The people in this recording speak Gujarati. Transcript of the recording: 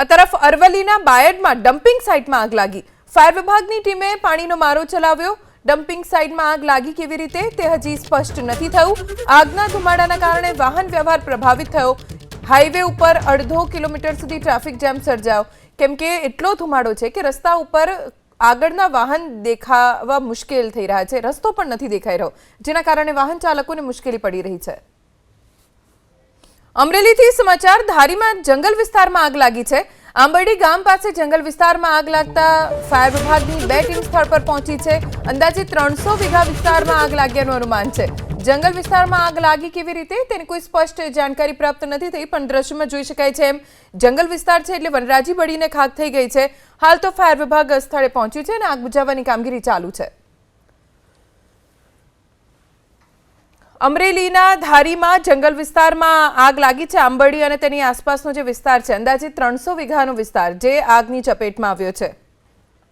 આ તરફ અરવલ્લીના બાયડમાં ડમ્પિંગ સાઇટમાં આગ લાગી. ફાયર વિભાગની ટીમે પાણીનો મારો ચલાવ્યો. ડમ્પિંગ સાઇટમાં આગ લાગી કેવી રીતે તે હજી સ્પષ્ટ નથી થયું. આગના ધુમાડાના કારણે વાહન વ્યવહાર પ્રભાવિત થયો. હાઈવે ઉપર અડધો કિલોમીટર સુધી ટ્રાફિક જામ સર્જાયો. કેમ કે એટલો ધુમાડો છે કે રસ્તા ઉપર આગળના વાહન દેખાવા મુશ્કેલ થઈ રહ્યા છે. રસ્તો પણ નથી દેખાઈ રહ્યો, જેના કારણે વાહન ચાલકોને મુશ્કેલી પડી રહી છે. અમરેલીથી સમાચાર. ધારીમાં જંગલ વિસ્તારમાં આગ લાગી છે. આંબરડી ગામ પાસે જંગલ વિસ્તારમાં આગ લાગતા ફાયર વિભાગની બે ટીમ સ્થળ પર પહોંચી છે. અંદાજે ત્રણસો વીઘા વિસ્તારમાં આગ લાગ્યાનું અનુમાન છે. જંગલ વિસ્તારમાં આગ લાગી કેવી રીતે? તેની કોઈ સ્પષ્ટ જાણકારી પ્રાપ્ત નથી થઈ, પણ દ્રશ્યમાં જોઈ શકાય છે એમ. જંગલ વિસ્તાર છે એટલે વનરાજી બળીને ખાક થઈ ગઈ છે. હાલ તો ફાયર વિભાગ સ્થળે પહોંચ્યું છે અને આગ બુઝાવવાની કામગીરી ચાલુ છે. અમરેલીના ધારીમાં જંગલ વિસ્તારમાં આગ લાગી છે. આંબરડી અને તેની આસપાસનો જે વિસ્તાર છે અંદાજે ત્રણસો વીઘાનો વિસ્તાર જે આગની ચપેટમાં આવ્યો છે.